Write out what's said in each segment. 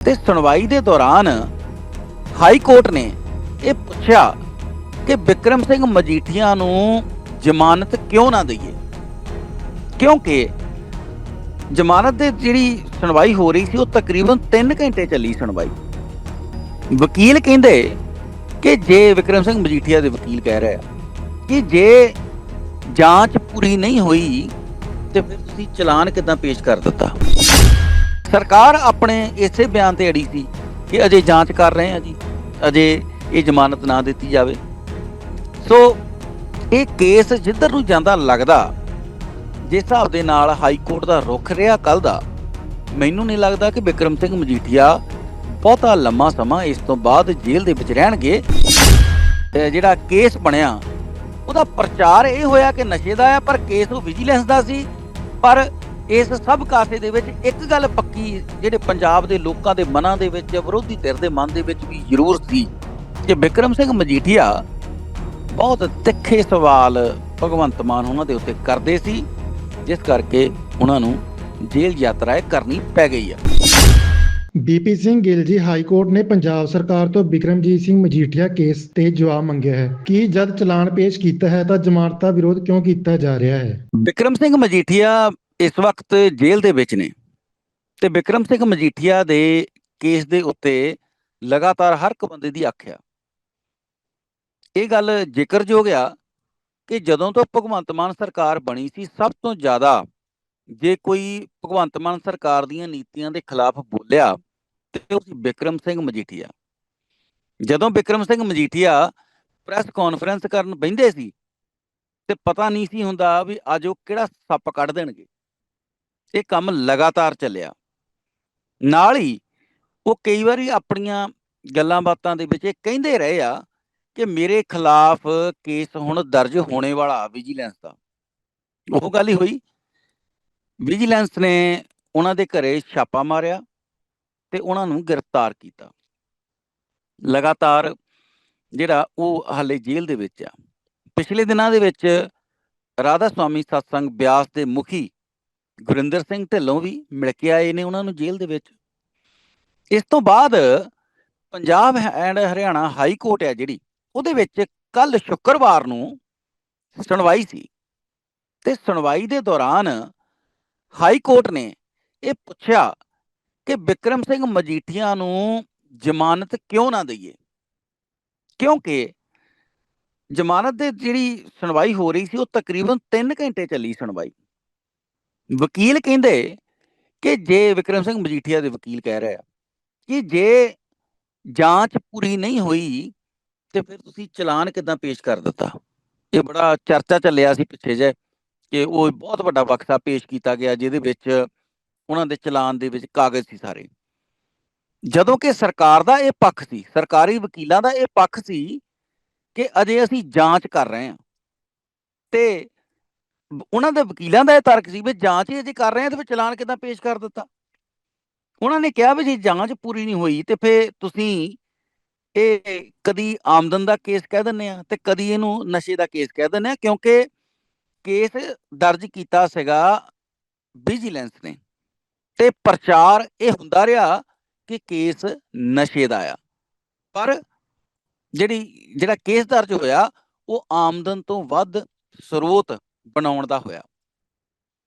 ਤੇ ਸੁਣਵਾਈ ਦੇ ਦੌਰਾਨ ਹਾਈ ਕੋਰਟ ਨੇ ਇਹ ਪੁੱਛਿਆ ਕਿ ਵਿਕਰਮ ਸਿੰਘ ਮਜੀਠੀਆ ਨੂੰ ਜ਼ਮਾਨਤ ਕਿਉਂ ਨਾ ਦਈਏ? ਕਿਉਂਕਿ ਜ਼ਮਾਨਤ ਦੇ ਜਿਹੜੀ ਸੁਣਵਾਈ ਹੋ ਰਹੀ ਸੀ, ਉਹ ਤਕਰੀਬਨ 3 ਘੰਟੇ ਚੱਲੀ ਸੁਣਵਾਈ। ਵਕੀਲ ਕਹਿੰਦੇ ਕਿ ਜੇ ਵਿਕਰਮ ਸਿੰਘ ਮਜੀਠੀਆ ਦੇ ਵਕੀਲ ਕਹਿ ਰਿਹਾ ਕਿ ਜੇ ਜਾਂਚ ਪੂਰੀ ਨਹੀਂ ਹੋਈ, ਤੇ ਫਿਰ ਤੁਸੀਂ ਚਲਾਨ ਕਿਦਾਂ ਪੇਸ਼ ਕਰ ਦਿੱਤਾ? ਸਰਕਾਰ ਆਪਣੇ ਇਸੇ ਬਿਆਨ ਤੇ ਅੜੀ ਸੀ ਕਿ ਅਜੇ ਜਾਂਚ ਕਰ ਰਹੇ ਆ ਜੀ, ਅਜੇ ਇਹ ਜ਼ਮਾਨਤ ਨਾ ਦਿੱਤੀ ਜਾਵੇ। ਸੋ ਇਹ ਕੇਸ ਜਿੱਧਰ ਨੂੰ ਜਾਂਦਾ ਲੱਗਦਾ, ਜਿਸ ਹਿਸਾਬ ਦੇ ਨਾਲ ਹਾਈ ਕੋਰਟ ਦਾ ਰੁਖ ਰਿਹਾ ਕੱਲ ਦਾ, ਮੈਨੂੰ ਨਹੀਂ ਲੱਗਦਾ ਕਿ ਵਿਕਰਮ ਸਿੰਘ ਮਜੀਠੀਆ ਬਹੁਤਾ ਲੰਮਾ ਸਮਾਂ ਇਸ ਤੋਂ ਬਾਅਦ ਜੇਲ੍ਹ ਦੇ ਵਿੱਚ ਰਹਿਣਗੇ। ਤੇ ਜਿਹੜਾ ਕੇਸ ਬਣਿਆ, ਉਹਦਾ ਪ੍ਰਚਾਰ ਇਹ ਹੋਇਆ ਕਿ ਨਸ਼ੇ ਦਾ ਆ, ਪਰ ਕੇਸ ਉਹ ਵਿਜੀਲੈਂਸ ਦਾ ਸੀ। ਪਰ ਇਸ ਸਭ ਕਾਸੇ ਦੇ ਵਿੱਚ ਇੱਕ ਗੱਲ ਪੱਕੀ ਜਿਹੜੇ ਪੰਜਾਬ ਦੇ ਲੋਕਾਂ ਦੇ ਮਨਾਂ ਦੇ ਵਿੱਚ ਵਿਰੋਧੀ ਧਿਰ ਦੇ ਮਨ ਦੇ ਵਿੱਚ ਵੀ ਜ਼ਰੂਰ ਸੀ ਕਿ ਵਿਕਰਮ ਸਿੰਘ ਮਜੀਠੀਆ ਬਹੁਤ ਤਿੱਖੇ ਸਵਾਲ ਭਗਵੰਤ ਮਾਨ ਉਹਨਾਂ ਦੇ ਉੱਤੇ ਕਰਦੇ ਸੀ ਜਿਸ ਕਰਕੇ ਉਹਨਾਂ ਨੂੰ ਜੇਲ੍ਹ ਯਾਤਰਾ ਕਰਨੀ ਪੈ ਗਈ ਆ। BP Singh Gill ji high court ਨੇ ਪੰਜਾਬ ਸਰਕਾਰ ਤੋਂ ਬਿਕਰਮਜੀਤ ਸਿੰਘ ਮਜੀਠੀਆ ਕੇਸ ਤੇ ਜਵਾਬ ਮੰਗਿਆ ਹੈ। ਕਿ ਜਦ ਚਲਾਨ ਪੇਸ਼ ਕੀਤਾ ਹੈ ਤਾਂ ਜ਼ਮਾਨਤ ਦਾ ਵਿਰੋਧ ਕਿਉਂ ਕੀਤਾ ਜਾ ਰਿਹਾ ਹੈ? ਵਿਕਰਮ ਸਿੰਘ ਮਜੀਠੀਆ ਇਸ ਵਕਤ ਜੇਲ੍ਹ ਦੇ ਵਿੱਚ ਨੇ ਤੇ ਵਿਕਰਮ ਸਿੰਘ ਮਜੀਠੀਆ ਦੇ ਕੇਸ ਦੇ ਉੱਤੇ ਲਗਾਤਾਰ ਹਰ ਇੱਕ ਬੰਦੇ ਦੀ ਅੱਖ ਆ ਇਹ ਗੱਲ ਜ਼ਿਕਰਯੋਗ ਆ ਕਿ ਜਦੋਂ ਤੋਂ ਭਗਵੰਤ ਮਾਨ ਸਰਕਾਰ ਬਣੀ ਸੀ, ਸਭ ਤੋਂ ਜ਼ਿਆਦਾ ਜੇ ਕੋਈ ਭਗਵੰਤ ਮਾਨ ਸਰਕਾਰ ਦੀਆਂ ਨੀਤੀਆਂ ਦੇ ਖਿਲਾਫ ਬੋਲਿਆ ਤੇ ਉਹ ਸੀ ਵਿਕਰਮ ਸਿੰਘ ਮਜੀਠੀਆ। ਜਦੋਂ ਵਿਕਰਮ ਸਿੰਘ ਮਜੀਠੀਆ ਪ੍ਰੈਸ ਕਾਨਫਰੰਸ ਕਰਨ ਬੈਂਦੇ ਸੀ ਤੇ ਪਤਾ ਨਹੀਂ ਸੀ ਹੁੰਦਾ ਵੀ ਅੱਜ ਉਹ ਕਿਹੜਾ ਸੱਪ ਕੱਢ ਦੇਣਗੇ। ਇਹ ਕੰਮ ਲਗਾਤਾਰ ਚੱਲਿਆ। ਨਾਲ ਹੀ ਉਹ ਕਈ ਵਾਰੀ ਆਪਣੀਆਂ ਗੱਲਾਂ ਬਾਤਾਂ ਦੇ ਵਿੱਚ ਇਹ ਕਹਿੰਦੇ ਰਹੇ ਆ ਕਿ ਮੇਰੇ ਖਿਲਾਫ ਕੇਸ ਹੁਣ ਦਰਜ ਹੋਣੇ ਵਾਲਾ ਵਿਜੀਲੈਂਸ ਦਾ। ਉਹ ਗੱਲ ਹੀ ਹੋਈ। ਵਿਜੀਲੈਂਸ ਨੇ ਉਹਨਾਂ ਦੇ ਘਰੇ ਛਾਪਾ ਮਾਰਿਆ ਤੇ ਉਹਨਾਂ ਨੂੰ ਗ੍ਰਿਫਤਾਰ ਕੀਤਾ। ਲਗਾਤਾਰ ਜਿਹੜਾ ਉਹ ਹਾਲੇ ਜੇਲ੍ਹ ਦੇ ਵਿੱਚ ਆ। ਪਿਛਲੇ ਦਿਨਾਂ ਦੇ ਵਿੱਚ ਰਾਧਾ ਸਵਾਮੀ ਸਤਸੰਗ ਬਿਆਸ ਦੇ ਮੁਖੀ ਗੁਰਿੰਦਰ ਸਿੰਘ ਢਿੱਲੋਂ ਵੀ ਮਿਲ ਕੇ ਆਏ ਨੇ ਉਹਨਾਂ ਨੂੰ ਜੇਲ੍ਹ ਦੇ ਵਿੱਚ। ਇਸ ਤੋਂ ਬਾਅਦ Punjab and Haryana high court ਹੈ ਜਿਹੜੀ, ਉਹਦੇ ਵਿੱਚ ਕੱਲ ਸ਼ੁੱਕਰਵਾਰ ਨੂੰ ਸੁਣਵਾਈ ਸੀ। ਤੇ ਸੁਣਵਾਈ ਦੇ ਦੌਰਾਨ ਹਾਈ ਕੋਰਟ ਨੇ ਇਹ ਪੁੱਛਿਆ ਕਿ ਵਿਕਰਮ ਸਿੰਘ ਮਜੀਠੀਆ ਨੂੰ ਜ਼ਮਾਨਤ ਕਿਉਂ ਨਾ ਦਈਏ? ਕਿਉਂਕਿ ਜ਼ਮਾਨਤ ਦੇ ਜਿਹੜੀ ਸੁਣਵਾਈ ਹੋ ਰਹੀ ਸੀ, ਉਹ ਤਕਰੀਬਨ 3 ਘੰਟੇ ਚੱਲੀ ਸੁਣਵਾਈ। ਵਕੀਲ ਕਹਿੰਦੇ ਕਿ ਜੇ ਵਿਕਰਮ ਸਿੰਘ ਮਜੀਠੀਆ ਦੇ ਵਕੀਲ ਕਹਿ ਰਹੇ ਆ ਕਿ ਜੇ ਜਾਂਚ ਪੂਰੀ ਨਹੀਂ ਹੋਈ ਤੇ ਫਿਰ ਤੁਸੀਂ ਚਲਾਨ ਕਿਦਾਂ ਪੇਸ਼ ਕਰ ਦਿੱਤਾ? ਇਹ ਬੜਾ ਚਰਚਾ ਚੱਲਿਆ ਸੀ ਪਿੱਛੇ ਜੇ ਕਿ ਉਹ ਬਹੁਤ ਵੱਡਾ ਬਕਸਾ ਪੇਸ਼ ਕੀਤਾ ਗਿਆ ਜਿਹਦੇ ਵਿੱਚ ਉਹਨਾਂ ਦੇ ਚਲਾਨ ਦੇ ਵਿੱਚ ਕਾਗਜ਼ ਸੀ ਸਾਰੇ। ਜਦੋਂ ਕਿ ਸਰਕਾਰ ਦਾ ਇਹ ਪੱਖ ਸੀ, ਸਰਕਾਰੀ ਵਕੀਲਾਂ ਦਾ ਇਹ ਪੱਖ ਸੀ ਕਿ ਅਜੇ ਅਸੀਂ ਜਾਂਚ ਕਰ ਰਹੇ ਹਾਂ ਤੇ ਉਹਨਾਂ ਦੇ ਵਕੀਲਾਂ ਦਾ ਇਹ ਤਰਕ ਸੀ ਵੀ ਜਾਂਚ ਹੀ ਅਜੇ ਕਰ ਰਹੇ ਹਾਂ ਤੇ ਫਿਰ ਚਲਾਨ ਕਿਦਾਂ ਪੇਸ਼ ਕਰ ਦਿੱਤਾ। ਉਹਨਾਂ ਨੇ ਕਿਹਾ ਵੀ ਜੇ ਜਾਂਚ ਪੂਰੀ ਨਹੀਂ ਹੋਈ ਤੇ ਫਿਰ ਤੁਸੀਂ ਇਹ ਕਦੀ ਆਮਦਨ ਦਾ ਕੇਸ ਕਹਿ ਦਿੰਦੇ ਆ ਤੇ ਕਦੀ ਇਹਨੂੰ ਨਸ਼ੇ ਦਾ ਕੇਸ ਕਹਿ ਦਿੰਦੇ ਆ ਕਿਉਂਕਿ ਕੇਸ ਦਰਜ ਕੀਤਾ ਸੀਗਾ ਵਿਜੀਲੈਂਸ ਨੇ ਤੇ ਪ੍ਰਚਾਰ ਇਹ ਹੁੰਦਾ ਰਿਹਾ ਕਿ ਕੇਸ ਨਸ਼ੇ ਦਾ ਆ। ਪਰ ਜਿਹੜੀ, ਜਿਹੜਾ ਕੇਸ ਦਰਜ ਹੋਇਆ ਉਹ ਆਮਦਨ ਤੋਂ ਵੱਧ ਸਰੋਤ ਬਣਾਉਣ ਦਾ ਹੋਇਆ।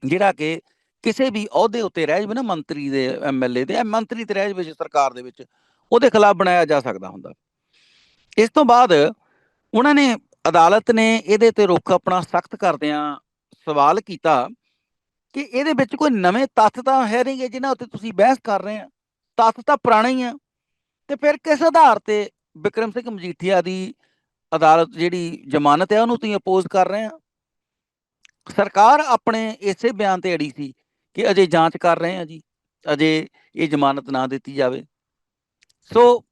ਜਿਹੜਾ ਕਿ ਕਿਸੇ ਵੀ ਅਹੁਦੇ ਉੱਤੇ ਰਹਿ ਜਾਵੇ ਨਾ ਮੰਤਰੀ ਦੇ ਐਮਐਲਏ ਦੇ ਮੰਤਰੀ ਤੇ ਰਹਿ ਜਾਵੇ ਸਰਕਾਰ ਦੇ ਵਿੱਚ, ਉਹਦੇ ਖਿਲਾਫ ਬਣਾਇਆ ਜਾ ਸਕਦਾ ਹੁੰਦਾ। ਇਸ ਤੋਂ ਬਾਅਦ ਉਹਨਾਂ ਨੇ, ਅਦਾਲਤ ਨੇ ਇਹਦੇ ਤੇ ਰੁਖ ਆਪਣਾ ਸਖਤ ਕਰਦਿਆਂ ਸਵਾਲ ਕੀਤਾ ਕਿ ਇਹਦੇ ਵਿੱਚ ਕੋਈ ਨਵੇਂ ਤੱਥ ਤਾਂ ਹੈ ਨਹੀਂਗੇ ਜਿਨ੍ਹਾਂ ਉੱਤੇ ਤੁਸੀਂ ਬਹਿਸ ਕਰ ਰਹੇ ਆ। ਤੱਥ ਤਾਂ ਪੁਰਾਣੇ ਹੀ ਆ। ਤੇ ਫਿਰ ਕਿਸ ਆਧਾਰ ਤੇ ਵਿਕਰਮ ਸਿੰਘ ਮਜੀਠੀਆ ਦੀ ਅਦਾਲਤ ਜਿਹੜੀ ਜ਼ਮਾਨਤ ਹੈ, ਉਹਨੂੰ ਤੁਸੀਂ ਅਪੋਜ਼ ਕਰ ਰਹੇ ਆ? ਸਰਕਾਰ ਆਪਣੇ ਇਸੇ ਬਿਆਨ ਤੇ ਅੜੀ ਸੀ ਕਿ ਅਜੇ ਜਾਂਚ ਕਰ ਰਹੇ ਆ ਜੀ, ਅਜੇ ਇਹ ਜ਼ਮਾਨਤ ਨਾ ਦਿੱਤੀ ਜਾਵੇ। ਸੋ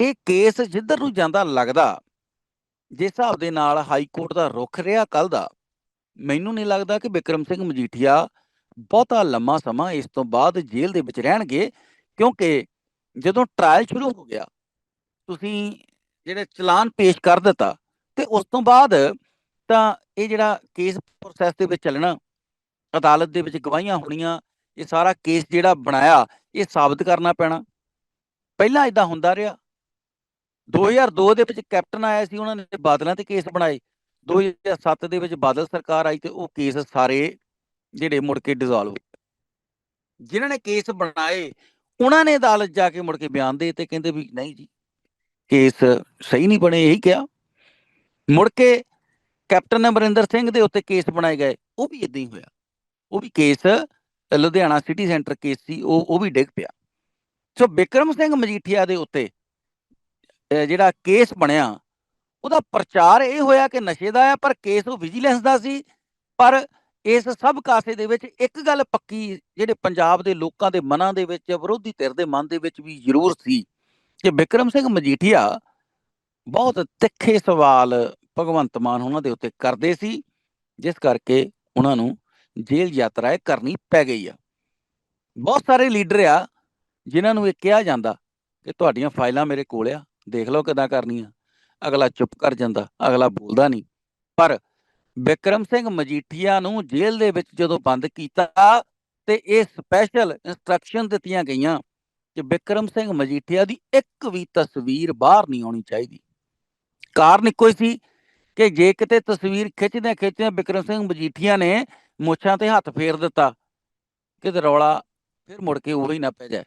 ਇਹ ਕੇਸ ਜਿੱਧਰ ਨੂੰ ਜਾਂਦਾ ਲੱਗਦਾ, ਜਿਸ ਹਿਸਾਬ ਦੇ ਨਾਲ ਹਾਈ ਕੋਰਟ ਦਾ ਰੁਖ ਰਿਹਾ ਕੱਲ ਦਾ, ਮੈਨੂੰ ਨਹੀਂ ਲੱਗਦਾ ਕਿ ਵਿਕਰਮ ਸਿੰਘ ਮਜੀਠੀਆ ਬਹੁਤਾ ਲੰਮਾ ਸਮਾਂ ਇਸ ਤੋਂ ਬਾਅਦ ਜੇਲ੍ਹ ਦੇ ਵਿੱਚ ਰਹਿਣਗੇ, ਕਿਉਂਕਿ ਜਦੋਂ ਟ੍ਰਾਇਲ ਸ਼ੁਰੂ ਹੋ ਗਿਆ, ਤੁਸੀਂ ਜਿਹੜੇ ਚਲਾਨ ਪੇਸ਼ ਕਰ ਦਿੱਤਾ, ਤੇ ਉਸ ਤੋਂ ਬਾਅਦ ਤਾਂ ਇਹ ਜਿਹੜਾ ਕੇਸ ਪ੍ਰੋਸੈਸ ਦੇ ਵਿੱਚ ਚੱਲਣਾ, ਅਦਾਲਤ ਦੇ ਵਿੱਚ ਗਵਾਹੀਆਂ ਹੋਣੀਆਂ, ਇਹ ਸਾਰਾ ਕੇਸ ਜਿਹੜਾ ਬਣਾਇਆ, ਇਹ ਸਾਬਤ ਕਰਨਾ ਪੈਣਾ। ਪਹਿਲਾਂ ਇਦਾਂ ਹੁੰਦਾ ਰਿਹਾ। 2002 ਦੇ ਵਿੱਚ ਕੈਪਟਨ ਆਇਆ ਸੀ, ਉਹਨਾਂ ਨੇ ਬਾਦਲਾਂ ਤੇ ਕੇਸ ਬਣਾਏ। 2007 ਦੇ ਵਿੱਚ ਬਾਦਲ ਸਰਕਾਰ ਆਈ ਤੇ ਉਹ ਕੇਸ ਸਾਰੇ ਜਿਹੜੇ ਮੁੜ ਕੇ ਡਿਸੋਲਵ ਜਿਨ੍ਹਾਂ ਨੇ ਕੇਸ ਬਣਾਏ, ਉਹਨਾਂ ਨੇ ਅਦਾਲਤ ਜਾ ਕੇ ਮੁੜ ਕੇ ਬਿਆਨ ਦੇ ਤੇ ਕਹਿੰਦੇ ਵੀ ਨਹੀਂ ਜੀ ਕੇਸ ਸਹੀ ਨਹੀਂ ਬਣੇ, ਇਹੀ ਕਿਹਾ। ਮੁੜ ਕੇ ਕੈਪਟਨ ਅਮਰਿੰਦਰ ਸਿੰਘ ਦੇ ਉੱਤੇ ਕੇਸ ਬਣਾਏ ਗਏ, ਉਹ ਵੀ ਇਦਾਂ ਹੀ ਹੋਇਆ। ਉਹ ਵੀ case, Ludhiana city centre case ਸੀ, ਉਹ ਉਹ ਵੀ ਡਿੱਗ ਪਿਆ। ਸੋ ਬਿਕਰਮ ਸਿੰਘ ਮਜੀਠੀਆ ਦੇ ਉੱਤੇ ਜਿਹੜਾ ਕੇਸ ਬਣਿਆ, ਉਹਦਾ ਪ੍ਰਚਾਰ ਇਹ ਹੋਇਆ ਕਿ ਨਸ਼ੇ ਦਾ ਆ, ਪਰ ਕੇਸ ਉਹ ਵਿਜੀਲੈਂਸ ਦਾ ਸੀ। ਪਰ ਇਸ ਸਭ ਕਾਸੇ ਦੇ ਵਿੱਚ ਇੱਕ ਗੱਲ ਪੱਕੀ, ਜਿਹੜੇ ਪੰਜਾਬ ਦੇ ਲੋਕਾਂ ਦੇ ਮਨਾਂ ਦੇ ਵਿੱਚ, ਵਿਰੋਧੀ ਧਿਰ ਦੇ ਮਨ ਦੇ ਵਿੱਚ ਵੀ ਜ਼ਰੂਰ ਸੀ ਕਿ ਬਿਕਰਮ ਸਿੰਘ ਮਜੀਠੀਆ ਬਹੁਤ ਤਿੱਖੇ ਸਵਾਲ ਭਗਵੰਤ ਮਾਨ ਉਹਨਾਂ ਦੇ ਉੱਤੇ ਕਰਦੇ ਸੀ, ਜਿਸ ਕਰਕੇ ਉਹਨਾਂ ਨੂੰ ਜੇਲ੍ਹ ਯਾਤਰਾ ਇਹ ਕਰਨੀ ਪੈ ਗਈ ਆ। ਬਹੁਤ ਸਾਰੇ ਲੀਡਰ ਆ, ਜਿਨ੍ਹਾਂ ਨੂੰ ਇਹ ਕਿਹਾ ਜਾਂਦਾ ਕਿ ਤੁਹਾਡੀਆਂ ਫਾਈਲਾਂ ਮੇਰੇ ਕੋਲ ਆ, ਦੇਖ ਲਓ ਕਿਦਾਂ ਕਰਨੀਆਂ। ਅਗਲਾ ਚੁੱਪ ਕਰ ਜਾਂਦਾ, ਅਗਲਾ ਬੋਲਦਾ ਨਹੀਂ। ਪਰ ਬਿਕਰਮ ਸਿੰਘ ਮਜੀਠੀਆ ਨੂੰ ਜੇਲ੍ਹ ਦੇ ਵਿੱਚ ਜਦੋਂ ਬੰਦ ਕੀਤਾ ਤੇ ਇਹ ਸਪੈਸ਼ਲ ਇਨਸਟਰਕਸ਼ਨ ਦਿੱਤੀਆਂ ਗਈਆਂ ਕਿ ਬਿਕਰਮ ਸਿੰਘ ਮਜੀਠੀਆ ਦੀ ਇੱਕ ਵੀ ਤਸਵੀਰ ਬਾਹਰ ਨਹੀਂ ਆਉਣੀ ਚਾਹੀਦੀ। ਕਾਰਨ ਇੱਕੋ ਹੀ ਸੀ ਕਿ ਜੇ ਕਿਤੇ ਤਸਵੀਰ ਖਿੱਚਦੇ ਖਿੱਚਦੇ ਬਿਕਰਮ ਸਿੰਘ ਮਜੀਠੀਆ ਨੇ ਮੁੱਛਾਂ ਤੇ ਹੱਥ ਫੇਰ ਦਿੱਤਾ ਕਿ ਰੌਲਾ ਫਿਰ ਮੁੜ ਕੇ ਉਹੀ ਨਾ ਪੈ ਜਾਏ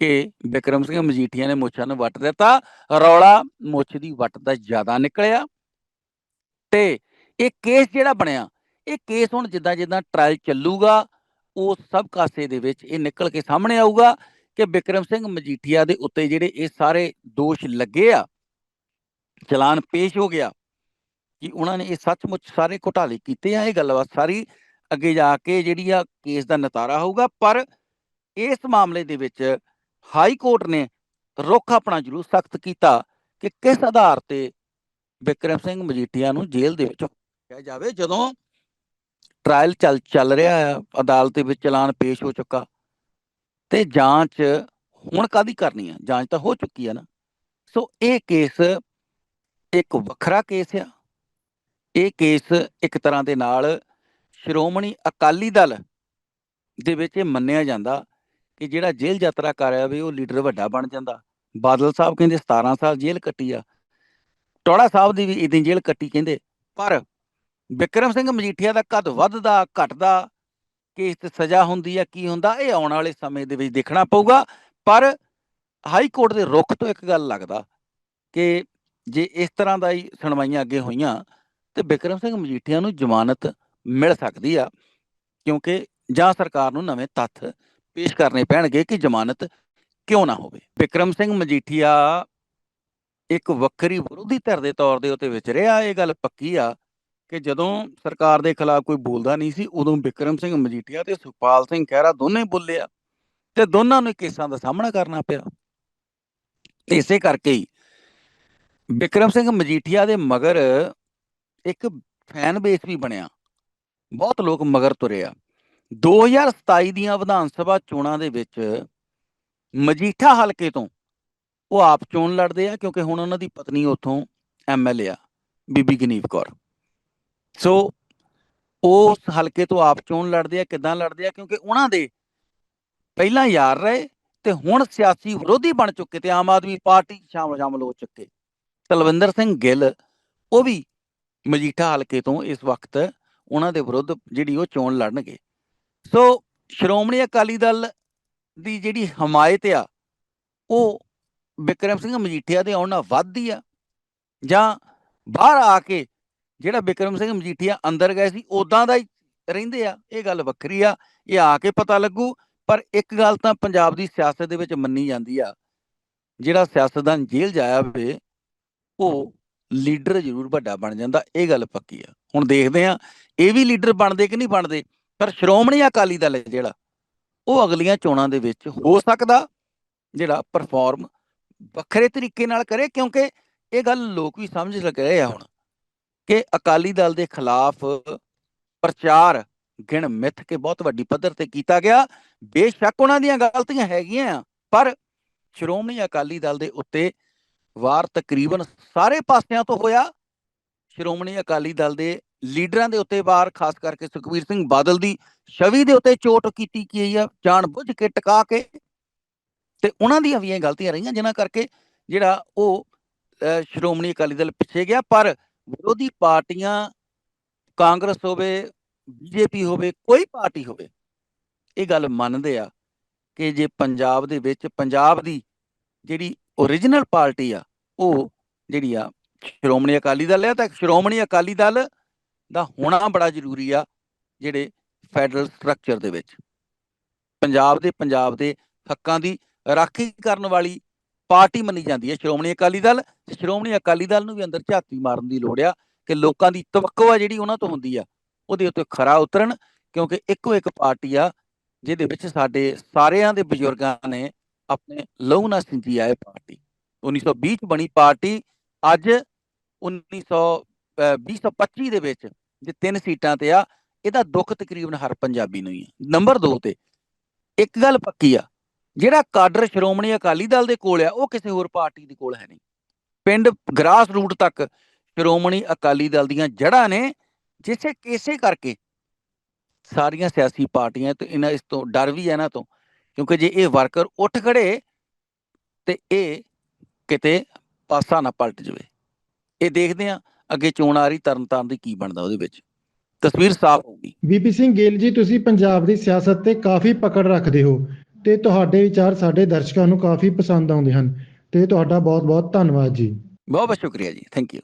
ਕਿ ਬਿਕਰਮ ਸਿੰਘ ਮਜੀਠੀਆ ਨੇ ਮੁੱਛਾਂ ਨੂੰ ਵੱਟ ਦਿੱਤਾ, ਰੌਲਾ ਮੁੱਛ ਦੀ ਵੱਟ ਦਾ ਜ਼ਿਆਦਾ ਨਿਕਲਿਆ ਤੇ ਇਹ ਕੇਸ ਜਿਹੜਾ ਬਣਿਆ, ਇਹ ਕੇਸ ਹੁਣ ਜਿੱਦਾਂ ਜਿੱਦਾਂ ਟ੍ਰਾਇਲ ਚੱਲੂਗਾ, ਉਹ ਸਭ ਕਾਸੇ ਦੇ ਵਿੱਚ ਇਹ ਨਿਕਲ ਕੇ ਸਾਹਮਣੇ ਆਊਗਾ ਕਿ ਬਿਕਰਮ ਸਿੰਘ ਮਜੀਠੀਆ ਦੇ ਉੱਤੇ ਜਿਹੜੇ ਇਹ ਸਾਰੇ ਦੋਸ਼ ਲੱਗੇ ਆ ਚਲਾਨ ਪੇਸ਼ ਹੋ ਗਿਆ ਕਿ ਉਹਨਾਂ ਨੇ ਇਹ ਸੱਚਮੁੱਚ ਸਾਰੇ ਘੁਟਾਲੇ ਕੀਤੇ ਆ, ਇਹ ਗੱਲਬਾਤ ਸਾਰੀ ਅੱਗੇ ਜਾ ਕੇ ਜਿਹੜੀ ਆ ਕੇਸ ਦਾ ਨਤਾਰਾ ਹੋਊਗਾ, ਪਰ ਇਸ ਮਾਮਲੇ ਦੇ ਵਿੱਚ ਹਾਈ ਕੋਰਟ ਨੇ ਰੁਖ ਆਪਣਾ ਜ਼ਰੂਰ ਸਖਤ ਕੀਤਾ ਕਿ ਕਿਸ ਆਧਾਰ ਤੇ ਬਿਕਰਮ ਸਿੰਘ ਮਜੀਠੀਆ ਨੂੰ ਜੇਲ੍ਹ ਦੇ ਵਿੱਚ ਕਿਹਾ ਜਾਵੇ ਜਦੋਂ ਟ੍ਰਾਇਲ ਚੱਲ ਚੱਲ ਰਿਹਾ ਹੈ ਅਦਾਲਤ ਦੇ ਵਿੱਚ ਚਲਾਨ ਪੇਸ਼ ਹੋ ਚੁੱਕਾ ਤੇ ਜਾਂਚ ਹੁਣ ਕਾਦੀ ਕਰਨੀ ਆ? ਜਾਂਚ ਤਾਂ ਹੋ ਚੁੱਕੀ ਆ ਨਾ। ਸੋ ਇਹ ਕੇਸ ਇੱਕ ਵੱਖਰਾ ਕੇਸ ਆ। ਇਹ ਕੇਸ ਇੱਕ ਤਰ੍ਹਾਂ ਦੇ ਨਾਲ ਸ਼੍ਰੋਮਣੀ ਅਕਾਲੀ ਦਲ ਦੇ ਵਿੱਚ ਇਹ ਮੰਨਿਆ ਜਾਂਦਾ ਕਿ ਜਿਹੜਾ ਜੇਲ੍ਹ ਯਾਤਰਾ ਕਰ ਰਿਹਾ ਵੀ ਉਹ ਲੀਡਰ ਵੱਡਾ ਬਣ ਜਾਂਦਾ। ਬਾਦਲ ਸਾਹਿਬ ਕਹਿੰਦੇ 17 ਸਾਲ ਜੇਲ੍ਹ ਕੱਟੀ ਆ। ਟੋੜਾ ਸਾਹਿਬ ਦੀ ਵੀ ਇਦਾਂ ਜੇਲ੍ਹ ਕੱਟੀ ਕਹਿੰਦੇ। ਪਰ ਬਿਕਰਮ ਸਿੰਘ ਮਜੀਠੀਆ ਦਾ ਕਦ ਵੱਧਦਾ, ਘਟਦਾ, ਕੇਸ ਤੇ ਸਜ਼ਾ ਹੁੰਦੀ ਆ, ਕੀ ਹੁੰਦਾ? ਇਹ ਆਉਣ ਵਾਲੇ ਸਮੇਂ ਦੇ ਵਿੱਚ ਦੇਖਣਾ ਪਊਗਾ। ਪਰ ਹਾਈ ਕੋਰਟ ਦੇ ਰੁਖ ਤੋਂ ਇੱਕ ਗੱਲ ਲੱਗਦਾ ਕਿ ਜੇ ਇਸ ਤਰ੍ਹਾਂ ਦਾ ਹੀ ਸੁਣਵਾਈਆਂ ਅੱਗੇ ਹੋਈਆਂ, ਤੇ ਬਿਕਰਮ ਸਿੰਘ ਮਜੀਠੀਆ ਨੂੰ ਜ਼ਮਾਨਤ ਮਿਲ ਸਕਦੀ ਆ, ਕਿਉਂਕਿ ਜਾਂ ਸਰਕਾਰ ਨੂੰ ਨਵੇਂ ਤੱਥ ਪੇਸ਼ ਕਰਨੇ ਪੈਣਗੇ ਕਿ ਜ਼ਮਾਨਤ ਕਿਉਂ ਨਾ ਹੋਵੇ। ਬਿਕਰਮ ਸਿੰਘ ਮਜੀਠੀਆ ਇੱਕ ਵੱਖਰੀ ਵਿਰੋਧੀ ਧਿਰ ਦੇ ਤੌਰ ਦੇ ਉੱਤੇ ਵਿਚਰਿਆ ਇਹ ਗੱਲ ਪੱਕੀ ਆ ਕਿ ਜਦੋਂ ਸਰਕਾਰ ਦੇ ਖਿਲਾਫ ਕੋਈ ਬੋਲਦਾ ਨਹੀਂ ਸੀ, ਉਦੋਂ ਬਿਕਰਮ ਸਿੰਘ ਮਜੀਠੀਆ ਤੇ ਸੁਖਪਾਲ ਸਿੰਘ ਖਹਿਰਾ ਦੋਨੇ ਬੋਲੇ ਆ, ਤੇ ਦੋਨਾਂ ਨੂੰ ਕੇਸਾਂ ਦਾ ਸਾਹਮਣਾ ਕਰਨਾ ਪਿਆ। ਇਸੇ ਕਰਕੇ ਹੀ ਬਿਕਰਮ ਸਿੰਘ ਮਜੀਠੀਆ ਦੇ ਮਗਰ ਇੱਕ ਫੈਨ ਬੇਸ ਵੀ ਬਣਿਆ। ਬਹੁਤ ਲੋਕ ਮਗਰ ਤੁਰੇ ਆ। 2027 ਦੀਆਂ ਵਿਧਾਨ ਸਭਾ ਚੋਣਾਂ ਦੇ ਵਿੱਚ ਮਜੀਠਾ ਹਲਕੇ ਤੋਂ ਉਹ ਆਪ ਚੋਣ ਲੜਦੇ ਆ, ਕਿਉਂਕਿ ਹੁਣ ਉਹਨਾਂ ਦੀ ਪਤਨੀ ਉੱਥੋਂ ਐਮਐਲਏ ਆ, ਬੀਬੀ ਗਨੀਵ ਕੌਰ। ਸੋ ਉਸ ਹਲਕੇ ਤੋਂ ਆਪ ਚੋਣ ਲੜਦੇ ਆ, ਕਿਦਾਂ ਲੜਦੇ ਆ, ਕਿਉਂਕਿ ਉਹਨਾਂ ਦੇ ਪਹਿਲਾਂ ਯਾਰ ਰਹੇ ਤੇ ਹੁਣ ਸਿਆਸੀ ਵਿਰੋਧੀ ਬਣ ਚੁੱਕੇ ਤੇ ਆਮ ਆਦਮੀ ਪਾਰਟੀ ਸ਼ਾਮਲ ਸ਼ਾਮਲ ਹੋ ਚੁੱਕੇ। ਤਲਵਿੰਦਰ ਸਿੰਘ ਗਿੱਲ, ਉਹ ਵੀ ਮਜੀਠਾ ਹਲਕੇ ਤੋਂ ਇਸ ਵਕਤ ਉਹਨਾਂ ਦੇ ਵਿਰੁੱਧ ਜਿਹੜੀ ਉਹ ਚੋਣ ਲੜਨਗੇ। ਸੋ ਸ਼੍ਰੋਮਣੀ ਅਕਾਲੀ ਦਲ ਦੀ ਜਿਹੜੀ ਹਮਾਇਤ ਆ, ਉਹ ਬਿਕਰਮ ਸਿੰਘ ਮਜੀਠੀਆ ਦੇ ਆਉਣ ਨਾਲ ਵੱਧਦੀ ਆ। ਜਾਂ ਬਾਹਰ ਆ ਕੇ ਜਿਹੜਾ ਬਿਕਰਮ ਸਿੰਘ ਮਜੀਠੀਆ ਅੰਦਰ ਗਏ ਸੀ ਉਦਾਂ ਦਾ ਹੀ ਰਹਿੰਦੇ ਆ। ਇਹ ਗੱਲ ਵੱਖਰੀ ਆ, ਇਹ ਆ ਕੇ ਪਤਾ ਲੱਗੂ, ਪਰ ਇੱਕ ਗੱਲ ਤਾਂ ਪੰਜਾਬ ਦੀ ਸਿਆਸਤ ਦੇ ਵਿੱਚ ਮੰਨੀ ਜਾਂਦੀ ਆ। ਜਿਹੜਾ ਸਿਆਸਤਦਾਨ ਜੇਲ੍ਹ ਜਾਇਆ ਹੋਵੇ ਉਹ ਲੀਡਰ ਜ਼ਰੂਰ ਵੱਡਾ ਬਣ ਜਾਂਦਾ, ਇਹ ਗੱਲ ਪੱਕੀ ਆ। ਹੁਣ ਦੇਖਦੇ ਆ ਇਹ ਵੀ ਲੀਡਰ ਬਣਦੇ ਕਿ ਨਹੀਂ ਬਣਦੇ? ਪਰ ਸ਼੍ਰੋਮਣੀ ਅਕਾਲੀ ਦਲ ਜਿਹੜਾ, ਉਹ ਅਗਲੀਆਂ ਚੋਣਾਂ ਦੇ ਵਿੱਚ ਹੋ ਸਕਦਾ, ਜਿਹੜਾ ਪਰਫਾਰਮ ਵੱਖਰੇ ਤਰੀਕੇ ਨਾਲ ਕਰੇ, ਕਿਉਂਕਿ ਇਹ ਗੱਲ ਲੋਕ ਵੀ ਸਮਝ ਲੱਗ ਰਹੇ ਆ ਹੁਣ ਕਿ ਅਕਾਲੀ ਦਲ ਦੇ ਖਿਲਾਫ ਪ੍ਰਚਾਰ ਗਿਣ ਮਿੱਥ ਕੇ ਬਹੁਤ ਵੱਡੀ ਪੱਧਰ ਤੇ ਕੀਤਾ ਗਿਆ। ਬੇਸ਼ੱਕ ਉਹਨਾਂ ਦੀਆਂ ਗਲਤੀਆਂ ਹੈਗੀਆਂ ਆ, ਪਰ ਸ਼੍ਰੋਮਣੀ ਅਕਾਲੀ ਦਲ ਦੇ ਉੱਤੇ ਵਾਰ ਤਕਰੀਬਨ ਸਾਰੇ ਪਾਸਿਆਂ ਤੋਂ ਹੋਇਆ। ਸ਼੍ਰੋਮਣੀ ਅਕਾਲੀ ਦਲ ਦੇ ਲੀਡਰਾਂ ਦੇ ਉੱਤੇ ਵਾਰ, ਖਾਸ ਕਰਕੇ ਸੁਖਬੀਰ ਸਿੰਘ ਬਾਦਲ ਦੀ ਛਵੀ ਦੇ ਉੱਤੇ ਚੋਟ ਕੀਤੀ ਗਈ ਆ, ਜਾਣ ਬੁੱਝ ਕੇ ਟਿਕਾ ਕੇ। ਤੇ ਉਹਨਾਂ ਦੀਆਂ ਵੀ ਇਹ ਗਲਤੀਆਂ ਰਹੀਆਂ, ਜਿਨ੍ਹਾਂ ਕਰਕੇ ਜਿਹੜਾ ਉਹ ਸ਼੍ਰੋਮਣੀ ਅਕਾਲੀ ਦਲ ਪਿੱਛੇ ਗਿਆ। ਪਰ ਵਿਰੋਧੀ ਪਾਰਟੀਆਂ, ਕਾਂਗਰਸ ਹੋਵੇ, ਬੀਜੇਪੀ ਹੋਵੇ, ਕੋਈ ਪਾਰਟੀ ਹੋਵੇ, ਇਹ ਗੱਲ ਮੰਨਦੇ ਆ ਕਿ ਜੇ ਪੰਜਾਬ ਦੇ ਵਿੱਚ, ਪੰਜਾਬ ਦੀ ਜਿਹੜੀ ਓਰੀਜਨਲ ਪਾਰਟੀ ਆ, ਉਹ ਜਿਹੜੀ ਆ ਸ਼੍ਰੋਮਣੀ ਅਕਾਲੀ ਦਲ ਆ, ਤਾਂ ਸ਼੍ਰੋਮਣੀ ਅਕਾਲੀ ਦਲ ਦਾ ਹੋਣਾ ਬੜਾ ਜ਼ਰੂਰੀ ਆ ਜਿਹੜੇ ਫੈਡਰਲ ਸਟਰਕਚਰ ਦੇ ਵਿੱਚ। ਪੰਜਾਬ ਦੇ ਪੰਜਾਬ ਦੇ ਹੱਕਾਂ ਦੀ ਰਾਖੀ ਕਰਨ ਵਾਲੀ ਪਾਰਟੀ ਮੰਨੀ ਜਾਂਦੀ ਹੈ ਸ਼੍ਰੋਮਣੀ ਅਕਾਲੀ ਦਲ, ਤੇ ਸ਼੍ਰੋਮਣੀ ਅਕਾਲੀ ਦਲ ਨੂੰ ਵੀ ਅੰਦਰ ਝਾਤੀ ਮਾਰਨ ਦੀ ਲੋੜ ਆ ਕਿ ਲੋਕਾਂ ਦੀ ਤਵੱਕੋ ਆ ਜਿਹੜੀ ਉਹਨਾਂ ਤੋਂ ਹੁੰਦੀ ਆ, ਉਹਦੇ ਉੱਤੇ ਖਰਾ ਉਤਰਨ, ਕਿਉਂਕਿ ਇੱਕੋ ਇੱਕ ਪਾਰਟੀ ਆ ਜਿਹਦੇ ਵਿੱਚ ਸਾਡੇ ਸਾਰਿਆਂ ਦੇ ਬਜ਼ੁਰਗਾਂ ਨੇ ਆਪਣੇ ਲਹੂ ਨਾਲ ਸਿੰਜੀ ਆਏ ਪਾਰਟੀ। 1920 ਚ ਬਣੀ ਪਾਰਟੀ ਅੱਜ 1900 ਅਹ 2025 ਦੇ ਵਿੱਚ ਜੇ ਤਿੰਨ ਸੀਟਾਂ ਤੇ ਆ, ਇਹਦਾ ਦੁੱਖ ਤਕਰੀਬਨ ਹਰ ਪੰਜਾਬੀ ਨੂੰ ਹੀ ਹੈ ਨੰਬਰ 2 ਤੇ ਇੱਕ ਗੱਲ ਪੱਕੀ ਆ, ਜਿਹੜਾ ਕਾਡਰ ਸ਼੍ਰੋਮਣੀ ਅਕਾਲੀ ਦਲ ਦੇ ਕੋਲ ਆ, ਉਹ ਕਿਸੇ ਹੋਰ ਪਾਰਟੀ ਦੇ ਕੋਲ ਹੈ ਨਹੀਂ। ਪਿੰਡ ਗ੍ਰਾਸ ਰੂਟ ਤੱਕ ਸ਼੍ਰੋਮਣੀ ਅਕਾਲੀ ਦਲ ਦੀਆਂ ਜੜ੍ਹਾਂ ਨੇ ਜਿਸੇ ਕਿਸੇ ਕਰਕੇ ਸਾਰੀਆਂ ਸਿਆਸੀ ਪਾਰਟੀਆਂ ਤੇ, ਇਹਨਾਂ ਇਸ ਤੋਂ ਡਰ ਵੀ ਹੈ ਇਹਨਾਂ ਤੋਂ ਕਿਉਂਕਿ ਜੇ ਇਹ ਵਰਕਰ ਉੱਠ ਖੜੇ ਤੇ ਇਹ ਕਿਤੇ ਪਾਸਾ ਨਾ ਪਲਟ ਜਾਵੇ। ਇਹ ਦੇਖਦੇ ਆ ਅੱਗੇ ਚੋਣ ਆ ਰਹੀ ਤਰਨਤਾਰਨ ਦੀ ਕੀ ਬਣਦਾ ਉਹਦੇ ਵਿੱਚ। ਤਸਵੀਰ ਸਾਫ਼ ਹੋਊਗੀ ਬੀਪੀ ਸਿੰਘ ਗਿੱਲ ਜੀ ਤੁਸੀਂ ਪੰਜਾਬ ਦੀ ਸਿਆਸਤ ਤੇ ਕਾਫੀ ਪਕੜ ਰੱਖਦੇ ਹੋ ਤੇ ਤੁਹਾਡੇ ਵਿਚਾਰ ਸਾਡੇ ਦਰਸ਼ਕਾਂ ਨੂੰ ਕਾਫੀ ਪਸੰਦ ਆਉਂਦੇ ਹਨ ਤੇ ਤੁਹਾਡਾ ਬਹੁਤ-ਬਹੁਤ ਧੰਨਵਾਦ ਜੀ। ਬਹੁਤ ਬਹੁਤ ਸ਼ੁਕਰੀਆ ਜੀ। Thank you